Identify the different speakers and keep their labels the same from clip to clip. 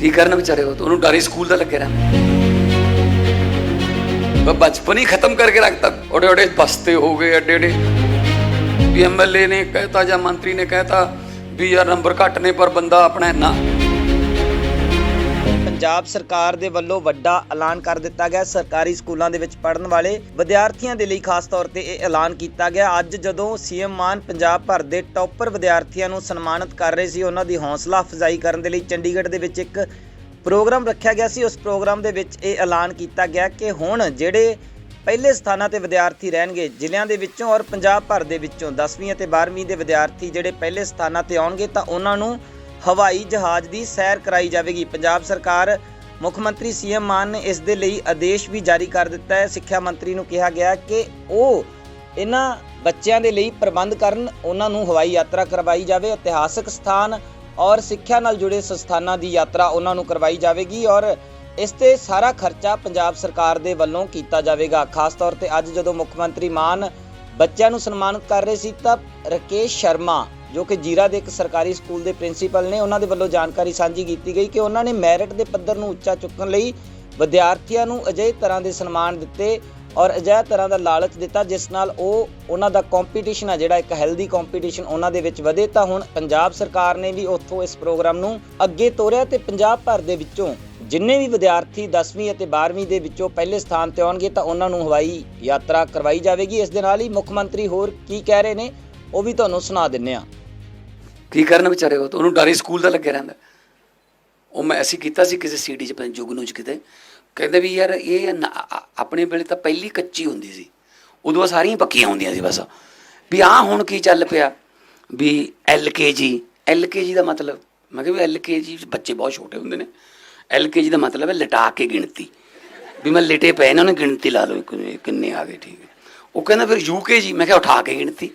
Speaker 1: ਕੀ ਕਰਨ ਵਿਚਾਰੇ ਉਹ ਉਹਨੂੰ ਡਰ ਸਕੂਲ ਦਾ ਲੱਗੇ ਰਹਿੰਦਾ। ਬਚਪਨ ਹੀ ਖਤਮ ਕਰਕੇ ਰੱਖਤਾ। ਓਡੇ ਓੜੇ ਬਸਤੇ ਹੋ ਗਏ ਅੱਡੇ ਅੱਡੇ ਵੀ ਐਮਐਲਏ ਨੇ ਕਹਿਤਾ ਜਾਂ ਮੰਤਰੀ ਨੇ ਕਹਿਤਾ ਵੀ ਯਾਰ ਨੰਬਰ ਘੱਟ ਨੇ ਪਰ ਬੰਦਾ ਆਪਣਾ ਇੰਨਾ
Speaker 2: ਪੰਜਾਬ ਸਰਕਾਰ ਦੇ ਵੱਲੋਂ ਵੱਡਾ ਐਲਾਨ ਕਰ ਦਿੱਤਾ ਗਿਆ। ਸਰਕਾਰੀ ਸਕੂਲਾਂ ਦੇ ਵਿੱਚ ਪੜ੍ਹਨ ਵਾਲੇ ਵਿਦਿਆਰਥੀਆਂ ਦੇ ਲਈ ਖਾਸ ਤੌਰ ਤੇ ਇਹ ਐਲਾਨ ਕੀਤਾ ਗਿਆ। ਅੱਜ ਜਦੋਂ ਸੀਐਮ ਮਾਨ ਪੰਜਾਬ ਭਰ ਦੇ ਟੌਪਰ ਵਿਦਿਆਰਥੀਆਂ ਨੂੰ ਸਨਮਾਨਿਤ ਕਰ ਰਹੇ ਸੀ, ਉਹਨਾਂ ਦੀ ਹੌਸਲਾ ਅਫਜ਼ਾਈ ਕਰਨ ਦੇ ਲਈ ਚੰਡੀਗੜ੍ਹ ਦੇ ਵਿੱਚ ਇੱਕ ਪ੍ਰੋਗਰਾਮ ਰੱਖਿਆ ਗਿਆ ਸੀ। ਉਸ ਪ੍ਰੋਗਰਾਮ ਦੇ ਵਿੱਚ ਇਹ ਐਲਾਨ ਕੀਤਾ ਗਿਆ ਕਿ ਹੁਣ ਜਿਹੜੇ ਪਹਿਲੇ ਸਥਾਨਾਂ ਤੇ ਵਿਦਿਆਰਥੀ ਰਹਿਣਗੇ, ਜ਼ਿਲ੍ਹਿਆਂ ਦੇ ਵਿੱਚੋਂ ਔਰ ਪੰਜਾਬ ਭਰ ਦੇ ਵਿੱਚੋਂ 10ਵੀਂ ਅਤੇ 12ਵੀਂ ਦੇ ਵਿਦਿਆਰਥੀ ਜਿਹੜੇ ਪਹਿਲੇ ਸਥਾਨਾਂ ਤੇ ਆਉਣਗੇ, ਤਾਂ ਉਹਨਾਂ ਨੂੰ ਹਵਾਈ ਜਹਾਜ਼ ਦੀ ਸੈਰ ਕਰਾਈ ਜਾਵੇਗੀ। ਪੰਜਾਬ ਸਰਕਾਰ, ਮੁੱਖ ਮੰਤਰੀ ਸੀਐਮ ਮਾਨ ਨੇ ਇਸ ਦੇ ਲਈ ਆਦੇਸ਼ ਵੀ ਜਾਰੀ ਕਰ ਦਿੱਤਾ ਹੈ। ਸਿੱਖਿਆ ਮੰਤਰੀ ਨੂੰ ਕਿਹਾ ਗਿਆ ਕਿ ਉਹ ਇਹਨਾਂ ਬੱਚਿਆਂ ਦੇ ਲਈ ਪ੍ਰਬੰਧ ਕਰਨ, ਉਹਨਾਂ ਨੂੰ ਹਵਾਈ ਯਾਤਰਾ ਕਰਵਾਈ ਜਾਵੇ। ਇਤਿਹਾਸਕ ਸਥਾਨ ਔਰ ਸਿੱਖਿਆ ਨਾਲ ਜੁੜੇ ਸੰਸਥਾਨਾਂ ਦੀ ਯਾਤਰਾ ਉਹਨਾਂ ਨੂੰ ਕਰਵਾਈ ਜਾਵੇਗੀ ਔਰ ਇਸ ਤੇ ਸਾਰਾ ਖਰਚਾ ਪੰਜਾਬ ਸਰਕਾਰ ਦੇ ਵੱਲੋਂ ਕੀਤਾ ਜਾਵੇਗਾ। ਖਾਸ ਤੌਰ ਤੇ ਅੱਜ ਜਦੋਂ ਮੁੱਖ ਮੰਤਰੀ ਮਾਨ ਬੱਚਿਆਂ ਨੂੰ ਸਨਮਾਨਿਤ ਕਰ ਰਹੇ ਸੀ, ਤਾਂ ਰਕੇਸ਼ ਸ਼ਰਮਾ ਜੋ ਕਿ ਜੀਰਾ ਦੇ ਇੱਕ ਸਰਕਾਰੀ ਸਕੂਲ ਦੇ ਪ੍ਰਿੰਸੀਪਲ ਨੇ, ਉਹਨਾਂ ਦੇ ਵੱਲੋਂ ਜਾਣਕਾਰੀ ਸਾਂਝੀ ਕੀਤੀ ਗਈ ਕਿ ਉਹਨਾਂ ਨੇ ਮੈਰਿਟ ਦੇ ਪੱਧਰ ਨੂੰ ਉੱਚਾ ਚੁੱਕਣ ਲਈ ਵਿਦਿਆਰਥੀਆਂ ਨੂੰ ਅਜਿਹੇ ਤਰ੍ਹਾਂ ਦੇ ਸਨਮਾਨ ਦਿੱਤੇ ਔਰ ਅਜਿਹੇ ਤਰ੍ਹਾਂ ਦਾ ਲਾਲਚ ਦਿੱਤਾ, ਜਿਸ ਨਾਲ ਉਹ, ਉਹਨਾਂ ਦਾ ਕੰਪੀਟੀਸ਼ਨ ਆ ਜਿਹੜਾ, ਇੱਕ ਹੈਲਦੀ ਕੰਪੀਟੀਸ਼ਨ ਉਹਨਾਂ ਦੇ ਵਿੱਚ ਵਧੇ, ਤਾਂ ਹੁਣ ਪੰਜਾਬ ਸਰਕਾਰ ਨੇ ਵੀ ਉੱਥੋਂ ਇਸ ਪ੍ਰੋਗਰਾਮ ਨੂੰ ਅੱਗੇ ਤੋਰਿਆ ਤੇ ਪੰਜਾਬ ਭਰ ਦੇ ਵਿੱਚੋਂ ਜਿੰਨੇ ਵੀ ਵਿਦਿਆਰਥੀ 10ਵੀਂ ਅਤੇ 12ਵੀਂ ਦੇ ਵਿੱਚੋਂ ਪਹਿਲੇ ਸਥਾਨ ਤੇ ਆਉਣਗੇ, ਤਾਂ ਉਹਨਾਂ ਨੂੰ ਹਵਾਈ ਯਾਤਰਾ ਕਰਵਾਈ ਜਾਵੇਗੀ। ਇਸ ਦੇ ਨਾਲ ਹੀ ਮੁੱਖ ਮੰਤਰੀ ਹੋਰ ਕੀ ਕਹਿ ਰਹੇ ਨੇ, ਉਹ ਵੀ ਤੁਹਾਨੂੰ ਸੁਣਾ ਦਿੰਨੇ ਆ
Speaker 1: ਕੀ ਕਰਨ ਵਿਚਾਰੇ ਉਹ ਉਹਨੂੰ ਡਰ ਸਕੂਲ ਦਾ ਲੱਗਿਆ ਰਹਿੰਦਾ। ਉਹ ਮੈਂ ਅਸੀਂ ਕੀਤਾ ਸੀ ਕਿਸੇ ਸੀਡੀ ਚ, ਪਤਾ ਜੁਗਨੂ ਚ ਕਿਤੇ। ਕਹਿੰਦੇ ਵੀ ਯਾਰ ਇਹ ਨਾ- ਆਪਣੇ ਵੇਲੇ ਤਾਂ ਪਹਿਲੀ ਕੱਚੀ ਹੁੰਦੀ ਸੀ। ਉਦੋਂ ਬਾਅਦ ਸਾਰੀਆਂ ਪੱਕੀਆਂ ਹੁੰਦੀਆਂ ਸੀ ਬਸ। ਵੀ ਆਹ ਹੁਣ ਕੀ ਚੱਲ ਪਿਆ? ਵੀ ਐਲਕੇਜੀ ਐਲਕੇਜੀ ਦਾ ਮਤਲਬ, ਮੈਂ ਕਿਹਾ ਵੀ ਐਲਕੇਜੀ ਬੱਚੇ ਬਹੁਤ ਛੋਟੇ ਹੁੰਦੇ ਨੇ। ਐਲਕੇਜੀ ਦਾ ਮਤਲਬ ਹੈ ਲਟਾ ਕੇ ਗਿਣਤੀ। ਵੀ ਮੈਂ ਲਿਟੇ ਪਏ ਇਹਨਾਂ ਨੇ ਗਿਣਤੀ ਲਾ ਲਓ ਕਿੰਨੇ ਆ ਗਏ, ਠੀਕ ਹੈ। ਉਹ ਕਹਿੰਦਾ ਫਿਰ ਯੂਕੇਜੀ ਮੈਂ ਕਿਹਾ ਉਠਾ ਕੇ ਗਿਣਤੀ।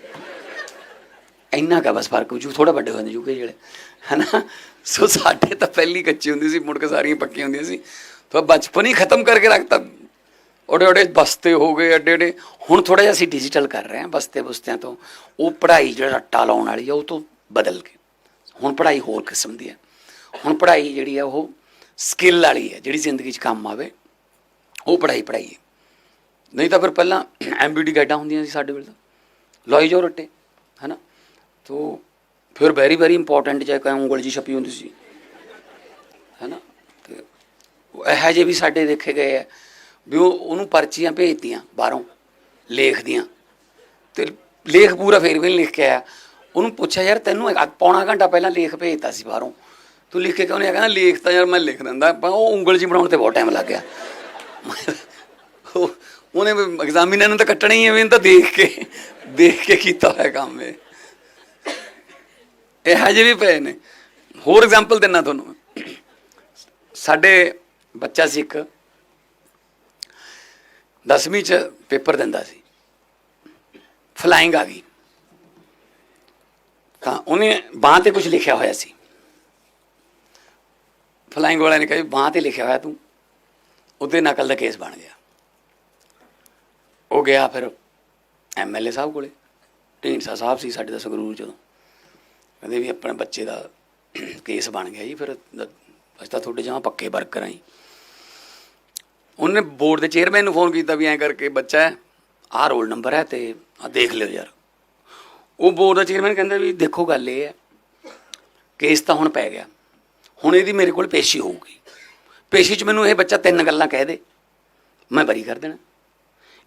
Speaker 1: ਇੰਨਾ ਕਾ ਬਸ ਫ਼ਰਕ, ਜੂ ਥੋੜਾ ਵੱਡੇ ਹੁੰਦੇ ਯੂਕੇ ਜਿਹੜੇ, ਹਨਾ? ਸੋ ਸਾਡੇ ਤਾਂ ਪਹਿਲੀ ਕੱਚੀ ਹੁੰਦੀ ਸੀ, ਮੁੜ ਕੇ ਸਾਰੀਆਂ ਪੱਕੀਆਂ ਹੁੰਦੀਆਂ ਸੀ। ਤਾਂ ਬਚਪਨ ਹੀ ਖਤਮ ਕਰਕੇ ਰੱਖਤਾ। ਓਡੇ ਓਡੇ ਬਸਤੇ ਹੋ ਗਏ ਅੱਡੇ ਅੱਡੇ ਹੁਣ ਥੋੜਾ ਜਿਹਾ ਅਸੀਂ ਡਿਜੀਟਲ ਕਰ ਰਹੇ ਹਾਂ ਬਸਤੇ ਬੁਸਤਿਆਂ ਤੋਂ। ਉਹ ਪੜ੍ਹਾਈ ਜਿਹੜਾ ਰੱਟਾ ਲਾਉਣ ਵਾਲੀ ਆ, ਉਹ ਤੋਂ ਬਦਲ ਕੇ। ਹੁਣ ਪੜ੍ਹਾਈ ਹੋਰ ਕਿਸਮ ਦੀ ਹੈ ਹੁਣ ਪੜ੍ਹਾਈ ਜਿਹੜੀ ਆ, ਉਹ ਸਕਿੱਲ ਵਾਲੀ ਹੈ ਜਿਹੜੀ ਜ਼ਿੰਦਗੀ 'ਚ ਕੰਮ ਆਵੇ, ਉਹ ਪੜ੍ਹਾਈ ਪੜ੍ਹਾਈ ਹੈ ਨਹੀਂ ਤਾਂ ਫਿਰ ਪਹਿਲਾਂ ਐਮਬੀਡੀ ਗਾਈਡਾਂ ਹੁੰਦੀਆਂ ਸੀ ਸਾਡੇ ਵੇਲੇ ਤਾਂ। ਲੋਈ ਜੋ ਰੱਟੇ, ਹੈਨਾ? ਤੋ ਫਿਰ ਵੈਰੀ ਵੈਰੀ ਇੰਪੋਰਟੈਂਟ ਜੇ ਕੋਈ ਉਂਗਲ ਜੀ ਛਪੀ ਹੁੰਦੀ ਸੀ ਹੈਨਾ ਤੇ ਉਹ ਇਹੋ ਜਿਹੇ ਵੀ ਸਾਡੇ ਦੇਖੇ ਗਏ ਆ ਵੀ ਉਹ ਉਹਨੂੰ ਪਰਚੀਆਂ ਭੇਜਤੀਆਂ ਬਾਹਰੋਂ ਲੇਖ ਦੀਆਂ ਤੇ ਲੇਖ ਪੂਰਾ ਫੇਰ ਵੀ ਨਹੀਂ ਲਿਖ ਕੇ ਆਇਆ ਉਹਨੂੰ ਪੁੱਛਿਆ ਯਾਰ ਤੈਨੂੰ ਪੌਣਾ ਘੰਟਾ ਪਹਿਲਾਂ ਲੇਖ ਭੇਜਤਾ ਸੀ ਬਾਹਰੋਂ ਤੂੰ ਲਿਖ ਕੇ ਕਿਉਂ ਨਹੀਂ ਆਇਆ ਕਹਿੰਦਾ ਲੇਖ ਤਾਂ ਯਾਰ ਮੈਂ ਲਿਖ ਦਿੰਦਾ ਪਰ ਉਹ ਉਂਗਲ ਜੀ ਬਣਾਉਣ ਤੇ ਬਹੁਤ ਟਾਈਮ ਲੱਗ ਗਿਆ ਉਹ- ਉਹਨੇ ਐਗਜ਼ਾਮੀਨਰ ਨੂੰ ਤਾਂ ਕੱਟਣਾ ਹੀ ਹੈ ਵੀ ਤਾਂ ਦੇਖ ਕੇ ਦੇਖ ਕੇ ਕੀਤਾ ਹੋਇਆ ਕੰਮ ਇਹ ਇਹੋ ਜਿਹੇ ਵੀ ਪਏ ਨੇ। ਹੋਰ ਐਗਜ਼ਾਮਪਲ ਦਿੰਨਾ ਤੁਹਾਨੂੰ ਸਾਡੇ ਬੱਚਾ ਸੀ ਇੱਕ 10ਵੀਂ ਚ ਪੇਪਰ ਦਿੰਦਾ ਸੀ। ਫਲਾਈਂਗ ਆ ਗਈ। ਤਾਂ ਉਹਨੇ ਬਾਂਹ ਤੇ ਕੁਝ ਲਿਖਿਆ ਹੋਇਆ ਸੀ। ਫਲਾਈਂਗ ਵਾਲਿਆਂ ਨੇ ਕਿਹਾ ਵੀ ਬਾਂਹ ਤੇ ਲਿਖਿਆ ਹੋਇਆ ਤੂੰ। ਉਹਦੇ ਨਕਲ ਦਾ ਕੇਸ ਬਣ ਗਿਆ। ਉਹ ਗਿਆ ਫਿਰ ਐਮਐਲਏ ਸਾਹਿਬ ਕੋਲੇ। ਢੀਂਡਸਾ ਸਾਹਿਬ ਸੀ ਸਾਡੇ ਦਾ ਸੰਗਰੂਰ ਜਦੋਂ ਕਹਿੰਦੇ ਵੀ ਆਪਣੇ ਬੱਚੇ ਦਾ ਕੇਸ ਬਣ ਗਿਆ ਜੀ, ਫਿਰ ਅਸੀਂ ਤਾਂ ਤੁਹਾਡੇ ਜਮਾਂ ਪੱਕੇ ਵਰਕਰ ਆਂ ਜੀ। ਉਹਨੇ ਬੋਰਡ ਦੇ ਚੇਅਰਮੈਨ ਨੂੰ ਫੋਨ ਕੀਤਾ ਵੀ ਐਂ ਕਰਕੇ ਬੱਚਾ ਹੈ, ਆਹ ਰੋਲ ਨੰਬਰ ਹੈ ਤੇ ਆ ਦੇਖ ਲਿਓ ਯਾਰ। ਉਹ ਬੋਰਡ ਦਾ ਚੇਅਰਮੈਨ ਕਹਿੰਦਾ ਵੀ ਦੇਖੋ ਗੱਲ ਇਹ ਹੈ, ਕੇਸ ਤਾਂ ਹੁਣ ਪੈ ਗਿਆ, ਹੁਣ ਇਹਦੀ ਮੇਰੇ ਕੋਲ ਪੇਸ਼ੀ ਹੋਊਗੀ। ਪੇਸ਼ੀ 'ਚ ਮੈਨੂੰ ਇਹ ਬੱਚਾ ਤਿੰਨ ਗੱਲਾਂ ਕਹਿ ਦੇ, ਮੈਂ ਬਰੀ ਕਰ ਦੇਣਾ।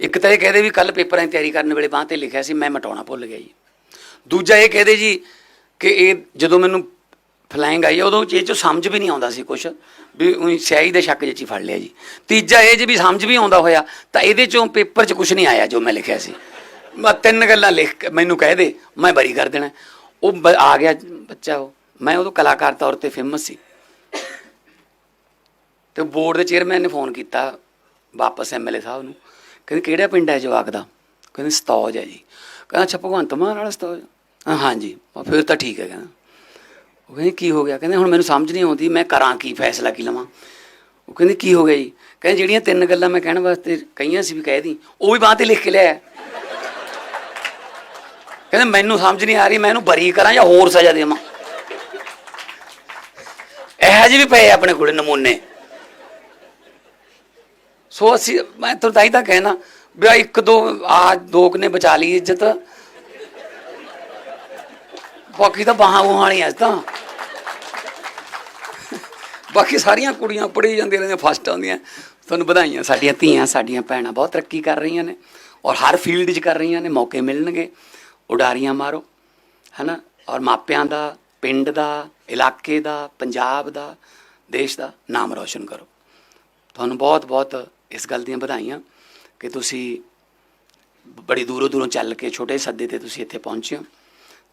Speaker 1: ਇੱਕ ਤਾਂ ਇਹ ਕਹਦੇ ਵੀ ਕੱਲ ਪੇਪਰਾਂ ਦੀ ਤਿਆਰੀ ਕਰਨ ਵੇਲੇ ਬਾਂਹ ਤੇ ਲਿਖਿਆ ਸੀ, ਮੈਂ ਮਟਾਉਣਾ ਭੁੱਲ ਗਿਆ ਜੀ। ਦੂਜਾ ਇਹ ਕਹਦੇ ਜੀ ਕਿ ਇਹ ਜਦੋਂ ਮੈਨੂੰ ਫਲਾਈਂਗ ਆਈ ਆ, ਉਦੋਂ ਇਹ ਚੋਂ ਸਮਝ ਵੀ ਨਹੀਂ ਆਉਂਦਾ ਸੀ ਕੁਝ ਵੀ ਉਹੀ ਸਿਆਹੀ ਦੇ ਸ਼ੱਕ ਜਿਹੀ ਫੜ ਲਿਆ ਜੀ। ਤੀਜਾ ਇਹ ਜੀ ਵੀ ਸਮਝ ਵੀ ਆਉਂਦਾ ਹੋਇਆ ਤਾਂ ਇਹਦੇ ਚੋਂ ਪੇਪਰ 'ਚ ਕੁਝ ਨਹੀਂ ਆਇਆ ਜੋ ਮੈਂ ਲਿਖਿਆ ਸੀ। ਮੈਂ ਤਿੰਨ ਗੱਲਾਂ ਲਿਖ ਮੈਨੂੰ ਕਹਿ ਦੇ ਮੈਂ ਬਰੀ ਕਰ ਦੇਣਾ। ਉਹ ਬ- ਆ ਗਿਆ ਬੱਚਾ ਉਹ। ਮੈਂ ਉਦੋਂ ਕਲਾਕਾਰ ਤੌਰ ਤੇ ਫੇਮਸ ਸੀ। ਤੇ ਬੋਰਡ ਦੇ ਚੇਅਰਮੈਨ ਨੇ ਫੋਨ ਕੀਤਾ ਵਾਪਸ ਐਮਐਲਏ ਸਾਹਿਬ ਨੂੰ। ਕਹਿੰਦੇ ਕਿਹੜਾ ਪਿੰਡ ਹੈ ਜਵਾਕ ਦਾ? ਕਹਿੰਦੇ ਸਤੌਜ ਹੈ ਜੀ। ਕਹਿੰਦਾ ਅੱਛਾ ਭਗਵੰਤ ਮਾਨ ਵਾਲਾ ਸਤੌਜ। ਹਾਂਜੀ। ਫਿਰ ਤਾਂ ਠੀਕ ਹੈ, ਕਹਿੰਦਾ। ਉਹ ਕਹਿੰਦੇ, ਕੀ ਹੋ ਗਿਆ? ਕਹਿੰਦੇ, ਹੁਣ ਮੈਨੂੰ ਸਮਝ ਨਹੀਂ ਆਉਂਦੀ, ਮੈਂ ਕਰਾਂ ਕੀ, ਫੈਸਲਾ ਕੀ ਲਵਾਂ? ਉਹ ਕਹਿੰਦੇ, ਕੀ ਹੋ ਗਿਆ ਜੀ? ਕਹਿੰਦੇ, ਜਿਹੜੀਆਂ ਤਿੰਨ ਗੱਲਾਂ ਮੈਂ ਕਹਿਣ ਵਾਸਤੇ ਕਹੀਆਂ ਸੀ ਵੀ ਕਹਿ ਦੀ, ਉਹ ਵੀ ਬਾਂਹ ਤੇ ਲਿਖ ਕੇ ਲਿਆ ਕਹਿੰਦੇ, ਮੈਨੂੰ ਸਮਝ ਨਹੀਂ ਆ ਰਹੀ, ਮੈਂ ਇਹਨੂੰ ਬਰੀ ਕਰਾਂ ਜਾਂ ਹੋਰ ਸਜ਼ਾ ਦੇਵਾਂ? ਇਹੋ ਜਿਹੇ ਵੀ ਪਏ ਆਪਣੇ ਕੋਲੇ ਨਮੂਨੇ। ਸੋ ਅਸੀਂ, ਮੈਂ ਤੁਹਾਨੂੰ ਤਾਂ ਹੀ ਤਾਂ ਕਹਿਣਾ, ਵੀ ਇੱਕ ਦੋ ਆ ਦੋ ਕੁ ਨੇ ਬਚਾ ਲਈ ਇੱਜ਼ਤ। ਬਾਕੀ ਤਾਂ ਬਾਹਾਂ ਬੂਹਾਂ ਵਾਲੀਆਂ ਅੱਜ ਤਾਂ। ਬਾਕੀ ਸਾਰੀਆਂ ਕੁੜੀਆਂ ਪੜ੍ਹੀ ਜਾਂਦੀਆਂ ਰਹਿੰਦੀਆਂ ਫਸਟ ਆਉਂਦੀਆਂ। ਤੁਹਾਨੂੰ ਵਧਾਈਆਂ। ਸਾਡੀਆਂ ਧੀਆਂ, ਸਾਡੀਆਂ ਭੈਣਾਂ ਬਹੁਤ ਤਰੱਕੀ ਕਰ ਰਹੀਆਂ ਨੇ ਔਰ ਹਰ ਫੀਲਡ 'ਚ ਕਰ ਰਹੀਆਂ ਨੇ, ਮੌਕੇ ਮਿਲਣਗੇ। ਉਡਾਰੀਆਂ ਮਾਰੋ, ਹੈਨਾ? ਔਰ ਮਾਪਿਆਂ ਦਾ, ਪਿੰਡ ਦਾ, ਇਲਾਕੇ ਦਾ, ਪੰਜਾਬ ਦਾ, ਦੇਸ਼ ਦਾ ਨਾਮ ਰੌਸ਼ਨ ਕਰੋ। ਤੁਹਾਨੂੰ ਬਹੁਤ ਬਹੁਤ ਇਸ ਗੱਲ ਦੀਆਂ ਵਧਾਈਆਂ ਕਿ ਤੁਸੀਂ ਬੜੀ ਦੂਰੋਂ ਦੂਰੋਂ ਚੱਲ ਕੇ, ਛੋਟੇ ਸੱਦੇ ਤੇ ਤੁਸੀਂ ਇੱਥੇ ਪਹੁੰਚੇ ਹੋ।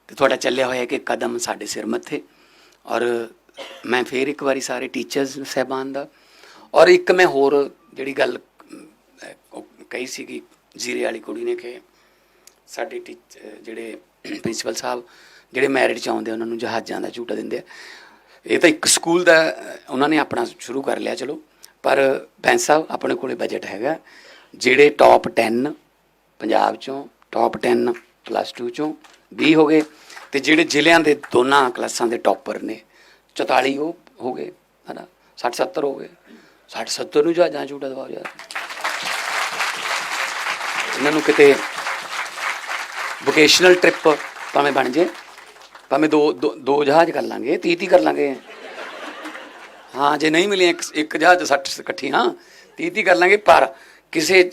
Speaker 1: ਤੇ ਤੁਹਾਡਾ ਚੱਲਿਆ ਹੋਇਆ ਕਿ ਕਦਮ ਸਾਡੇ ਸਿਰ ਮੱਥੇ। ਔਰ ਮੈਂ ਫੇਰ ਇੱਕ ਵਾਰੀ ਸਾਰੇ ਟੀਚਰਸ ਸਹਿਬਾਨ ਦਾ। ਔਰ ਇੱਕ ਮੈਂ ਹੋਰ ਜਿਹੜੀ ਗੱਲ ਉਹ ਕਹੀ ਸੀਗੀ, ਜ਼ੀਰੇ ਵਾਲੀ ਕੁੜੀ ਨੇ ਕਿ ਸਾਡੇ ਟੀਚ ਜਿਹੜੇ ਪ੍ਰਿੰਸੀਪਲ ਸਾਹਿਬ, ਜਿਹੜੇ ਮੈਰਿਟ ਚ ਆਉਂਦੇ ਉਹਨਾਂ ਨੂੰ ਜਹਾਜ਼ਾਂ ਦਾ ਝੂਟਾ ਦਿੰਦੇ ਆ। ਇਹ ਤਾਂ ਇੱਕ ਸਕੂਲ ਦਾ, ਉਹਨਾਂ ਨੇ ਆਪਣਾ ਸ਼ੁਰੂ ਕਰ ਲਿਆ, ਚਲੋ। ਪਰ ਬੈਂਸ ਸਾਹਿਬ, ਆਪਣੇ ਕੋਲੇ ਬਜਟ ਹੈਗਾ। ਜਿਹੜੇ ਟੌਪ 10 ਪੰਜਾਬ ਚੋਂ ਟੌਪ 10 ਪਲੱਸ 2 ਚੋਂ 20 ਹੋ ਗਏ ਤੇ ਜਿਹੜੇ ਜ਼ਿਲ੍ਹਿਆਂ ਦੇ ਦੋਨਾਂ ਕਲਾਸਾਂ ਦੇ ਟੌਪਰ ਨੇ 44 ਉਹ ਹੋ ਗਏ, ਹਨਾ? 60 70 ਹੋ ਗਏ। 60 70 ਨੂੰ ਜਹਾਜ਼ਾਂ ਝੂਟਾ ਦਵਾਓ ਯਾਰ। ਇਹਨਾਂ ਨੂੰ ਕਿਤੇ ਵੋਕੇਸ਼ਨਲ ਟ੍ਰਿਪ ਭਾਵੇਂ ਬਣ ਜੇ, ਭਾਵੇਂ ਦੋ, ਦੋ- ਦੋ ਜਹਾਜ਼ ਕਰ ਲਾਂਗੇ 30 30 ਕਰ ਲਾਂਗੇ। ਹਾਂ, ਜੇ ਨਹੀਂ ਮਿਲੇ ਇੱਕ ਇੱਕ ਜਹਾਜ਼ 60 ਹਾਂ 30 30 ਕਰ ਲਾਂਗੇ, ਪਰ ਕਿਸੇ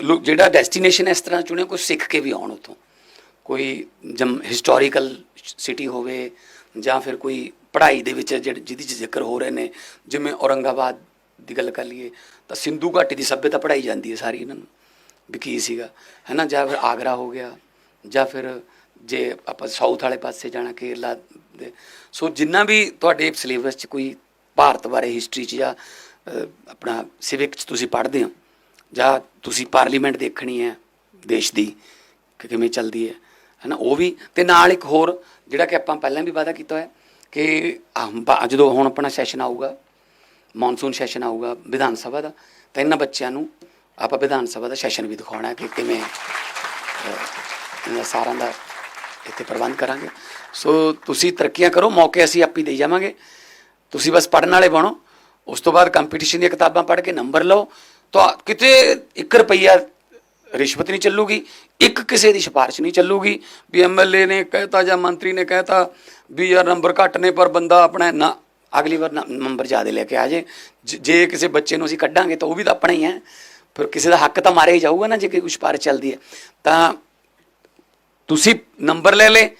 Speaker 1: ਲੋ- ਜਿਹੜਾ ਡੈਸਟੀਨੇਸ਼ਨ ਇਸ ਤਰ੍ਹਾਂ ਚੁਣਿਆ, ਕੋਈ ਸਿੱਖ ਕੇ ਵੀ ਆਉਣ ਉਤੋਂ ਕੋਈ ਜਮ ਹਿਸਟੋਰੀਕਲ ਸਿਟੀ ਹੋਵੇ ਜਾਂ ਫਿਰ ਕੋਈ ਪੜ੍ਹਾਈ ਦੇ ਵਿੱਚ ਜਿਹੜੇ ਜਿਹਦੀ ਜ਼ਿਕਰ ਹੋ ਰਹੇ ਨੇ, ਜਿਵੇਂ ਔਰੰਗਾਬਾਦ ਦੀ ਗੱਲ ਕਰ ਲਈਏ, ਤਾਂ ਸਿੰਧੂ ਘਾਟੀ ਦੀ ਸੱਭਿਅਤਾ ਪੜ੍ਹਾਈ ਜਾਂਦੀ ਹੈ ਸਾਰੀ ਇਹਨਾਂ ਨੂੰ, ਵੀ ਕੀ ਸੀਗਾ, ਹੈਨਾ, ਜਾਂ ਫਿਰ ਆਗਰਾ ਹੋ ਗਿਆ, ਜਾਂ ਫਿਰ ਜੇ ਆਪਾਂ ਸਾਊਥ ਵਾਲੇ ਪਾਸੇ ਜਾਣਾ, ਕੇਰਲਾ ਦੇ, ਸੋ ਜਿੰਨਾ ਵੀ ਤੁਹਾਡੇ ਸਿਲੇਬਸ 'ਚ ਕੋਈ ਭਾਰਤ ਬਾਰੇ ਹਿਸਟਰੀ 'ਚ ਜਾਂ ਆਪਣਾ ਸਿਵਿਕ 'ਚ ਤੁਸੀਂ ਪੜ੍ਹਦੇ ਹੋ, ਜਾਂ ਤੁਸੀਂ ਪਾਰਲੀਮੈਂਟ ਦੇਖਣੀ ਹੈ ਦੇਸ਼ ਦੀ, ਕਿ ਕਿਵੇਂ ਚੱਲਦੀ ਹੈ ਹੈਨਾ, ਉਹ ਵੀ, ਤੇ ਨਾਲ ਇੱਕ ਹੋਰ ਜਿਹੜਾ ਕਿ ਆਪਾਂ ਪਹਿਲਾਂ ਵੀ ਵਾਅਦਾ ਕੀਤਾ ਹੋਇਆ ਕਿ ਜਦੋਂ ਹੁਣ ਆਪਣਾ ਸੈਸ਼ਨ ਆਊਗਾ ਮੌਨਸੂਨ ਸੈਸ਼ਨ ਆਊਗਾ ਵਿਧਾਨ ਸਭਾ ਦਾ, ਤਾਂ ਇਹਨਾਂ ਬੱਚਿਆਂ ਨੂੰ ਆਪਾਂ ਵਿਧਾਨ ਸਭਾ ਦਾ ਸੈਸ਼ਨ ਵੀ ਦਿਖਾਉਣਾ ਕਿ ਕਿਵੇਂ ਇਹਨਾਂ ਸਾਰਿਆਂ ਦਾ ਇੱਥੇ ਪ੍ਰਬੰਧ ਕਰਾਂਗੇ। ਸੋ ਤੁਸੀਂ ਤਰੱਕੀਆਂ ਕਰੋ, ਮੌਕੇ ਅਸੀਂ ਆਪੀ ਦੇ ਜਾਵਾਂਗੇ। ਤੁਸੀਂ ਬਸ ਪੜਨ ਵਾਲੇ ਬਣੋ, ਉਸ ਤੋਂ ਬਾਅਦ ਕੰਪੀਟੀਸ਼ਨ ਦੀਆਂ ਕਿਤਾਬਾਂ ਪੜ੍ਹ ਕੇ ਨੰਬਰ ਲਓ। ਤਾਂ ਕਿਤੇ 1 ਰੁਪਈਆ ਰਿਸ਼ਵਤ ਨਹੀਂ ਚੱਲੂਗੀ ਇੱਕ ਕਿਸੇ ਦੀ ਸਿਫਾਰਿਸ਼ ਨਹੀਂ ਚੱਲੂਗੀ। ਵੀ ਐਮਐਲਏ ਨੇ ਕਹਿਤਾ ਜਾਂ ਮੰਤਰੀ ਨੇ ਕਹਿਤਾ ਵੀ ਯਾਰ ਨੰਬਰ ਘੱਟ ਨੇ, ਪਰ ਬੰਦਾ ਆਪਣਾ ਨਾ, ਅਗਲੀ ਵਾਰ ਨੰਬਰ ਜ਼ਿਆਦਾ ਲੈ ਕੇ ਆ ਜੇ। ਜੇ ਕਿਸੇ ਬੱਚੇ ਨੂੰ ਅਸੀਂ ਕੱਢਾਂਗੇ ਤਾਂ ਉਹ ਵੀ ਤਾਂ ਆਪਣਾ ਹੀ ਹੈ। ਫਿਰ ਕਿਸੇ ਦਾ ਹੱਕ ਤਾਂ ਮਾਰਿਆ ਹੀ ਜਾਊਗਾ ਨਾ ਜੇ ਕੋਈ ਸਿਫਾਰਿਸ਼ ਚੱਲਦੀ ਹੈ। ਤਾਂ ਤੁਸੀਂ ਨੰਬਰ ਲੈ ਲੇ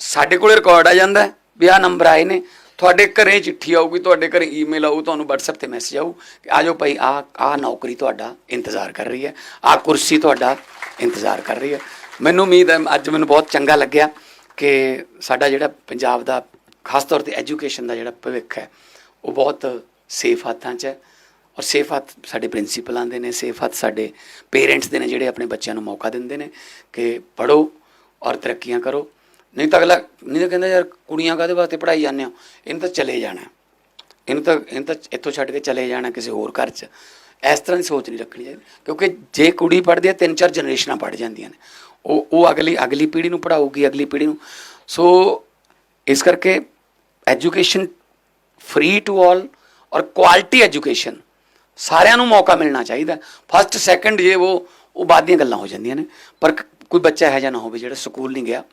Speaker 1: ਸਾਡੇ ਕੋਲੇ ਰਿਕਾਰਡ ਆ ਜਾਂਦਾ ਵੀ ਆਹ ਨੰਬਰ ਆਏ ਨੇ। ਤੁਹਾਡੇ ਘਰੇ ਚਿੱਠੀ ਆਊਗੀ, ਤੁਹਾਡੇ ਘਰੇ ਈਮੇਲ ਆਊ, ਤੁਹਾਨੂੰ WhatsApp ਤੇ ਮੈਸੇਜ ਆਊ ਕਿ ਆਜੋ ਭਾਈ ਆ ਆ ਨੌਕਰੀ ਤੁਹਾਡਾ ਇੰਤਜ਼ਾਰ ਕਰ ਰਹੀ ਹੈ ਆ ਕੁਰਸੀ ਤੁਹਾਡਾ ਇੰਤਜ਼ਾਰ ਕਰ ਰਹੀ ਹੈ। ਮੈਨੂੰ ਉਮੀਦ ਹੈ, ਅੱਜ ਮੈਨੂੰ ਬਹੁਤ ਚੰਗਾ ਲੱਗਿਆ ਕਿ ਸਾਡਾ ਜਿਹੜਾ ਪੰਜਾਬ ਦਾ, ਖਾਸ ਤੌਰ ਤੇ ਐਜੂਕੇਸ਼ਨ ਦਾ ਜਿਹੜਾ ਭਵਿੱਖ ਹੈ, ਉਹ ਬਹੁਤ ਸੇਫ ਹੱਥਾਂ 'ਚ ਹੈ ਔਰ ਸੇਫ ਹੱਥ ਸਾਡੇ ਪ੍ਰਿੰਸੀਪਲਾਂ ਦੇ ਨੇ ਸੇਫ ਹੱਥ ਸਾਡੇ ਪੇਰੈਂਟਸ ਦੇ ਨੇ, ਜਿਹੜੇ ਆਪਣੇ ਬੱਚਿਆਂ ਨੂੰ ਮੌਕਾ ਦਿੰਦੇ ਨੇ ਕਿ ਪੜੋ ਔਰ ਤਰੱਕੀਆਂ ਕਰੋ। ਨਹੀਂ ਤਾਂ ਅਗਲਾ, ਨਹੀਂ ਤਾਂ ਕਹਿੰਦਾ ਯਾਰ ਕੁੜੀਆਂ ਕਾਹਦੇ ਵਾਸਤੇ ਪੜਾਈ ਜਾਂਦੇ ਹੋ? ਇਹਨੂੰ ਤਾਂ ਚਲੇ ਜਾਣਾ। ਇਹਨੂੰ ਤਾਂ ਇਹਨੂੰ ਤਾਂ ਇੱਥੋਂ ਛੱਡ ਕੇ ਚਲੇ ਜਾਣਾ ਕਿਸੇ ਹੋਰ ਘਰ 'ਚ। ਇਸ ਤਰ੍ਹਾਂ ਦੀ ਸੋਚ ਨਹੀਂ ਰੱਖਣੀ ਚਾਹੀਦੀ। ਕਿਉਂਕਿ ਜੇ ਕੁੜੀ ਪੜ੍ਹਦੀ ਹੈ, ਤਿੰਨ ਚਾਰ ਜਨਰੇਸ਼ਨਾਂ ਪੜ੍ਹ ਜਾਂਦੀਆਂ ਨੇ। ਉਹ ਉਹ ਅਗਲੀ ਅਗਲੀ ਪੀੜ੍ਹੀ ਨੂੰ ਪੜਾਊਗੀ ਅਗਲੀ ਪੀੜ੍ਹੀ ਨੂੰ। ਸੋ ਇਸ ਕਰਕੇ ਐਜੂਕੇਸ਼ਨ ਫ੍ਰੀ ਟੂ ਆਲ ਔਰ ਕੁਆਲਿਟੀ ਐਜੂਕੇਸ਼ਨ ਸਾਰਿਆਂ ਨੂੰ ਮੌਕਾ ਮਿਲਣਾ ਚਾਹੀਦਾ। ਫਸਟ, ਸੈਕੰਡ ਜੇ ਉਹ ਉਹ ਬਾਅਦ ਦੀਆਂ ਗੱਲਾਂ ਹੋ ਜਾਂਦੀਆਂ ਨੇ। ਪਰ ਕੋਈ ਬੱਚਾ ਇਹੋ ਜਿਹਾ ਨਾ ਹੋਵੇ ਜਿਹੜਾ ਸਕੂਲ ਨਹੀਂ ਗਿਆ।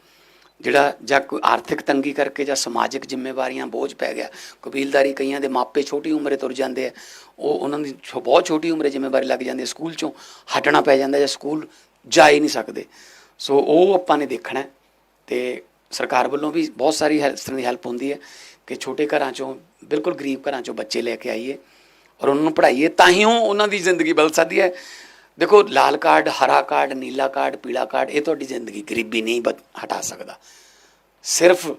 Speaker 1: ਜਿਹੜਾ ਜਾਂ ਕੋਈ ਆਰਥਿਕ ਤੰਗੀ ਕਰਕੇ ਜਾਂ ਸਮਾਜਿਕ ਜ਼ਿੰਮੇਵਾਰੀਆਂ ਬੋਝ ਪੈ ਗਿਆ, ਕਬੀਲਦਾਰੀ ਕਈਆਂ ਦੇ ਮਾਪੇ ਛੋਟੀ ਉਮਰੇ ਤੁਰ ਜਾਂਦੇ ਆ, ਉਹ ਉਹਨਾਂ ਦੀ ਛੋ- ਬਹੁਤ ਛੋਟੀ ਉਮਰੇ ਜ਼ਿੰਮੇਵਾਰੀ ਲੱਗ ਜਾਂਦੀ ਹੈ, ਸਕੂਲ ਚੋਂ ਹਟਣਾ ਪੈ ਜਾਂਦਾ ਜਾਂ ਸਕੂਲ ਜਾ ਹੀ ਨਹੀਂ ਸਕਦੇ। ਸੋ ਉਹ ਆਪਾਂ ਨੇ ਦੇਖਣਾ ਹੈ ਤੇ ਸਰਕਾਰ ਵੱਲੋਂ ਵੀ ਬਹੁਤ ਸਾਰੀ ਹੈਲ- ਇਸ ਤਰ੍ਹਾਂ ਦੀ ਹੈਲਪ ਹੁੰਦੀ ਹੈ ਕਿ ਛੋਟੇ ਘਰਾਂ ਚੋਂ, ਬਿਲਕੁਲ ਗਰੀਬ ਘਰਾਂ ਚੋਂ ਬੱਚੇ ਲੈ ਕੇ ਆਈਏ ਔਰ ਉਹਨਾਂ ਨੂੰ ਪੜ੍ਹਾਈਏ ਤਾਂ ਹੀ ਉਹਨਾਂ ਦੀ ਜ਼ਿੰਦਗੀ ਬਦਲ ਸਕਦੀ ਹੈ। ਦੇਖੋ, ਲਾਲ ਕਾਰਡ, ਹਰਾ ਕਾਰਡ, ਨੀਲਾ ਕਾਰਡ, ਪੀਲਾ ਕਾਰਡ, ਇਹ ਤੁਹਾਡੀ ਜ਼ਿੰਦਗੀ ਗਰੀਬੀ ਨਹੀਂ ਬਦ- ਹਟਾ ਸਕਦਾ। ਸਿਰਫ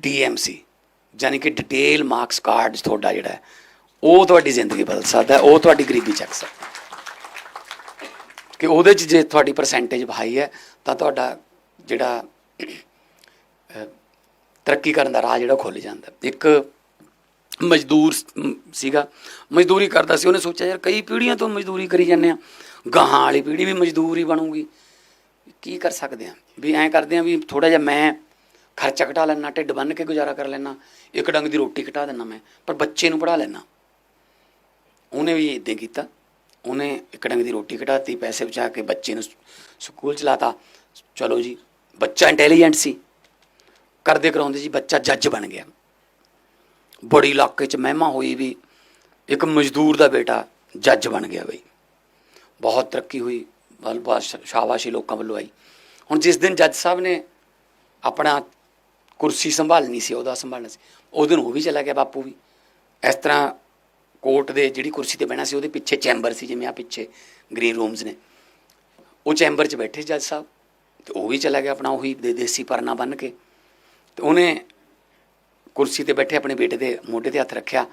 Speaker 1: ਡੀਐਮਸੀ ਯਾਨੀ ਕਿ ਡਿਟੇਲ ਮਾਰਕਸ ਕਾਰਡ ਤੁਹਾਡਾ ਜਿਹੜਾ ਉਹ ਤੁਹਾਡੀ ਜ਼ਿੰਦਗੀ ਬਦਲ ਸਕਦਾ, ਉਹ ਤੁਹਾਡੀ ਗਰੀਬੀ ਚੱਕ ਸਕਦਾ। ਕਿ ਉਹਦੇ 'ਚ ਜੇ ਤੁਹਾਡੀ ਪਰਸੈਂਟੇਜ ਹਾਈ ਹੈ, ਤਾਂ ਤੁਹਾਡਾ ਜਿਹੜਾ ਤਰੱਕੀ ਕਰਨ ਦਾ ਰਾਹ ਜਿਹੜਾ ਖੁੱਲ ਜਾਂਦਾ। ਇੱਕ ਮਜ਼ਦੂਰ ਸੀਗਾ। ਮਜ਼ਦੂਰੀ ਕਰਦਾ ਸੀ। ਉਹਨੇ ਸੋਚਿਆ, ਯਾਰ ਕਈ ਪੀੜ੍ਹੀਆਂ ਤੋਂ ਮਜ਼ਦੂਰੀ ਕਰੀ ਜਾਂਦੇ ਆ। ਗਾਹਾਂ ਵਾਲੀ ਪੀੜ੍ਹੀ ਵੀ ਮਜ਼ਦੂਰ ਹੀ ਬਣੂਗੀ। ਕੀ ਕਰ ਸਕਦੇ ਆ? ਵੀ ਐਂ ਕਰਦੇ ਆ ਵੀ ਥੋੜਾ ਜਿਹਾ ਮੈਂ ਖਰਚਾ ਘਟਾ ਲੈਣਾ ਢਿੱਡ ਬੰਨ ਕੇ ਗੁਜ਼ਾਰਾ ਕਰ ਲੈਣਾ ਇੱਕ ਡੰਗ ਦੀ ਰੋਟੀ ਘਟਾ ਦੇਣਾ ਮੈਂ, ਪਰ ਬੱਚੇ ਨੂੰ ਪੜਾ ਲੈਣਾ ਉਹਨੇ ਵੀ ਇਦਾਂ ਕੀਤਾ। ਉਹਨੇ ਇੱਕ ਡੰਗ ਦੀ ਰੋਟੀ ਘਟਾਤੀ, ਪੈਸੇ ਬਚਾ ਕੇ ਬੱਚੇ ਨੂੰ ਸ- ਸਕੂਲ ਚਲਾਤਾ। ਚਲੋ ਜੀ, ਬੱਚਾ ਇੰਟੈਲੀਜੈਂਟ ਸੀ। ਕਰਦੇ ਕਰਾਉਂਦੇ ਜੀ, ਬੱਚਾ ਜੱਜ ਬਣ ਗਿਆ। ਬੜੀ ਇਲਾਕੇ 'ਚ ਮਹਿਮਾ ਹੋਈ ਵੀ ਇੱਕ ਮਜ਼ਦੂਰ ਦਾ ਬੇਟਾ ਜੱਜ ਬਣ ਗਿਆ ਬਈ। ਬਹੁਤ ਤਰੱਕੀ ਹੋਈ ਬਲ ਸ਼ਾਬਾਸ਼ੀ ਲੋਕਾਂ ਵੱਲੋਂ ਆਈ। ਹੁਣ ਜਿਸ ਦਿਨ ਜੱਜ ਸਾਹਿਬ ਨੇ ਆਪਣਾ ਕੁਰਸੀ ਸੰਭਾਲਣੀ ਸੀ, ਉਹਦਾ ਸੰਭਾਲਣਾ ਸੀ, ਉਹ ਦਿਨ ਉਹ ਵੀ ਚਲਾ ਗਿਆ ਬਾਪੂ ਵੀ। ਇਸ ਤਰ੍ਹਾਂ ਕੋਰਟ ਦੇ ਜਿਹੜੀ ਕੁਰਸੀ ਤੇ ਬਹਿਣਾ ਸੀ, ਉਹਦੇ ਪਿੱਛੇ ਚੈਂਬਰ ਸੀ, ਜਿਵੇਂ ਆ ਪਿੱਛੇ ਗ੍ਰੀਨ ਰੂਮਸ ਨੇ। ਉਹ ਚੈਂਬਰ 'ਚ ਬੈਠੇ ਜੱਜ ਸਾਹਿਬ, ਤੇ ਉਹ ਵੀ ਚਲਾ ਗਿਆ ਆਪਣਾ ਉਹੀ ਦੇ ਦੇਸੀ ਪਰਨਾ ਬੰਨ ਕੇ। ਤੇ ਉਹਨੇ ਕੁਰਸੀ ਤੇ ਬੈਠੇ ਆਪਣੇ ਬੇਟੇ ਦੇ ਮੋਢੇ ਤੇ ਹੱਥ ਰੱਖਿਆ।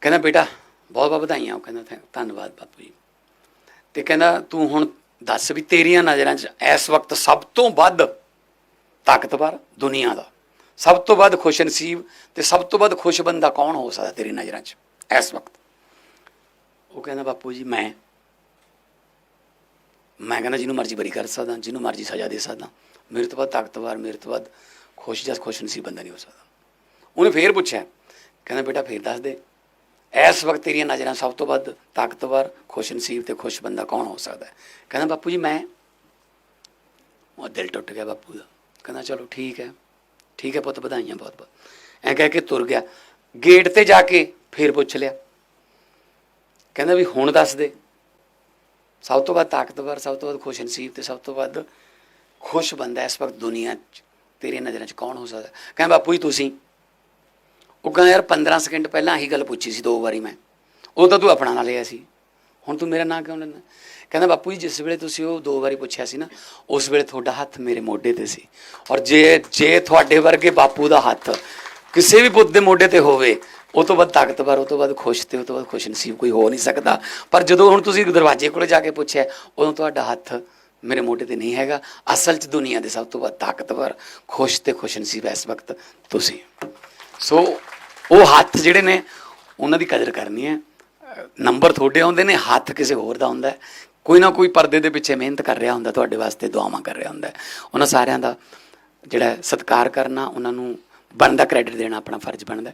Speaker 1: ਕਹਿੰਦਾ, ਬੇਟਾ, ਬਹੁਤ ਬਹੁਤ ਵਧਾਈਆਂ। ਉਹ ਕਹਿੰਦਾ ਧੰਨਵਾਦ ਬਾਪੂ ਜੀ। ਤੇ ਕਹਿੰਦਾ, ਤੂੰ ਹੁਣ ਦੱਸ ਵੀ ਤੇਰੀਆਂ ਨਜ਼ਰਾਂ 'ਚ ਇਸ ਵਕਤ ਸਭ ਤੋਂ ਵੱਧ ਤਾਕਤਵਰ ਦੁਨੀਆ ਦਾ, ਸਭ ਤੋਂ ਵੱਧ ਖੁਸ਼ਨਸੀਬ ਤੇ ਸਭ ਤੋਂ ਵੱਧ ਖੁਸ਼ ਬੰਦਾ ਕੌਣ ਹੋ ਸਕਦਾ ਤੇਰੀ ਨਜ਼ਰਾਂ 'ਚ ਇਸ ਵਕਤ? ਉਹ ਕਹਿੰਦਾ, ਬਾਪੂ ਜੀ, ਮੈਂ। ਮੈਂ ਕਹਿੰਦਾ, ਜਿਹਨੂੰ ਮਰਜ਼ੀ ਬਰੀ ਕਰ ਸਕਦਾ, ਜਿਹਨੂੰ ਮਰਜ਼ੀ ਸਜ਼ਾ ਦੇ ਸਕਦਾ। ਮੇਰੇ ਤੋਂ ਵੱਧ ਤਾਕਤਵਰ, ਮੇਰੇ ਤੋਂ ਵੱਧ ਖੁਸ਼ ਜਾਂ ਖੁਸ਼ਨਸੀਬ ਬੰਦਾ ਨਹੀਂ ਹੋ ਸਕਦਾ। ਉਹਨੇ ਫੇਰ ਪੁੱਛਿਆ, ਕਹਿੰਦਾ ਬੇਟਾ ਫੇਰ ਦੱਸ ਦੇ। ਇਸ ਵਕਤ ਤੇਰੀਆਂ ਨਜ਼ਰਾਂ ਸਭ ਤੋਂ ਵੱਧ ਤਾਕਤਵਰ, ਖੁਸ਼ਨਸੀਬ ਤੇ ਖੁਸ਼ ਬੰਦਾ ਕੌਣ ਹੋ ਸਕਦਾ ਹੈ? ਕਹਿੰਦਾ, ਬਾਪੂ ਜੀ, ਮੈਂ। ਉਹ ਦਿਲ ਟੁੱਟ ਗਿਆ ਬਾਪੂ ਦਾ। ਕਹਿੰਦਾ, ਚਲੋ ਠੀਕ ਹੈ। ਠੀਕ ਹੈ ਪੁੱਤ, ਵਧਾਈਆਂ ਬਹੁਤ ਬਹੁਤ। ਐਂ ਕਹਿ ਕੇ ਤੁਰ ਗਿਆ। ਗੇਟ ਤੇ ਜਾ ਕੇ ਫੇਰ ਪੁੱਛ ਲਿਆ। ਕਹਿੰਦਾ ਵੀ ਹੁਣ ਦੱਸ ਦੇ। ਸਭ ਤੋਂ ਵੱਧ ਤਾਕਤਵਰ, ਸਭ ਤੋਂ ਵੱਧ ਖੁਸ਼ਨਸੀਬ ਤੇ ਸਭ ਤੋਂ ਵੱਧ ਖੁਸ਼ ਬੰਦਾ ਇਸ ਵਕਤ ਦੁਨੀਆ 'ਚ ਤੇਰੀ ਨਜ਼ਰਾਂ 'ਚ ਕੌਣ ਹੋ ਸਕਦਾ ਕਹਿੰਦਾ, ਬਾਪੂ ਜੀ, ਤੁਸੀਂ। ਉਹ ਕਹਿੰਦਾ, ਯਾਰ 15 ਸਕਿੰਟ ਪਹਿਲਾਂ ਆਹੀ ਗੱਲ ਪੁੱਛੀ ਸੀ, ਦੋ ਵਾਰੀ ਮੈਂ। ਉਹ ਤਾਂ ਤੂੰ ਆਪਣਾ ਨਾਂ ਲਿਆ ਸੀ। ਹੁਣ ਤੂੰ ਮੇਰਾ ਨਾਂ ਕਿਉਂ ਲੈਂਦਾ? ਕਹਿੰਦਾ, ਬਾਪੂ ਜੀ, ਜਿਸ ਵੇਲੇ ਤੁਸੀਂ ਉਹ ਦੋ ਵਾਰੀ ਪੁੱਛਿਆ ਸੀ ਨਾ, ਉਸ ਵੇਲੇ ਤੁਹਾਡਾ ਹੱਥ ਮੇਰੇ ਮੋਢੇ ਤੇ ਸੀ। ਔਰ ਜੇ ਜੇ ਤੁਹਾਡੇ ਵਰਗੇ ਬਾਪੂ ਦਾ ਹੱਥ ਕਿਸੇ ਵੀ ਪੁੱਤ ਦੇ ਮੋਢੇ ਤੇ ਹੋਵੇ, ਉਹ ਤੋਂ ਬਾਅਦ ਤਾਕਤਵਰ, ਉਹ ਤੋਂ ਬਾਅਦ ਖੁਸ਼ ਤੇ ਉਹ ਤੋਂ ਵੱਧ ਖੁਸ਼ਨਸੀਬ ਕੋਈ ਹੋ ਨਹੀਂ ਸਕਦਾ। ਪਰ ਜਦੋਂ ਹੁਣ ਤੁਸੀਂ ਦਰਵਾਜ਼ੇ ਕੋਲੇ ਜਾ ਕੇ ਪੁੱਛਿਆ, ਉਦੋਂ ਤੁਹਾਡਾ ਹੱਥ ਮੇਰੇ ਮੋਢੇ ਤੇ ਨਹੀਂ ਹੈਗਾ। ਅਸਲ 'ਚ ਦੁਨੀਆ ਦੇ ਸਭ ਤੋਂ ਵੱਧ ਤਾਕਤਵਰ, ਖੁਸ਼ ਤੇ ਖੁਸ਼ਨਸੀਬ ਇਸ ਵਕਤ ਤੁਸੀਂ। ਸੋ ਉਹ ਹੱਥ ਜਿਹੜੇ ਨੇ, ਉਹਨਾਂ ਦੀ ਕਦਰ ਕਰਨੀ ਹੈ। ਨੰਬਰ ਤੁਹਾਡੇ ਆਉਂਦੇ ਨੇ, ਹੱਥ ਕਿਸੇ ਹੋਰ ਦਾ ਹੁੰਦਾ ਕੋਈ ਨਾ ਕੋਈ ਪਰਦੇ ਦੇ ਪਿੱਛੇ ਮਿਹਨਤ ਕਰ ਰਿਹਾ ਹੁੰਦਾ ਤੁਹਾਡੇ ਵਾਸਤੇ ਦੁਆਵਾਂ ਕਰ ਰਿਹਾ ਹੁੰਦਾ ਉਹਨਾਂ ਸਾਰਿਆਂ ਦਾ ਜਿਹੜਾ ਸਤਿਕਾਰ ਕਰਨਾ, ਉਹਨਾਂ ਨੂੰ ਬਣਦਾ ਕ੍ਰੈਡਿਟ ਦੇਣਾ ਆਪਣਾ ਫਰਜ਼ ਬਣਦਾ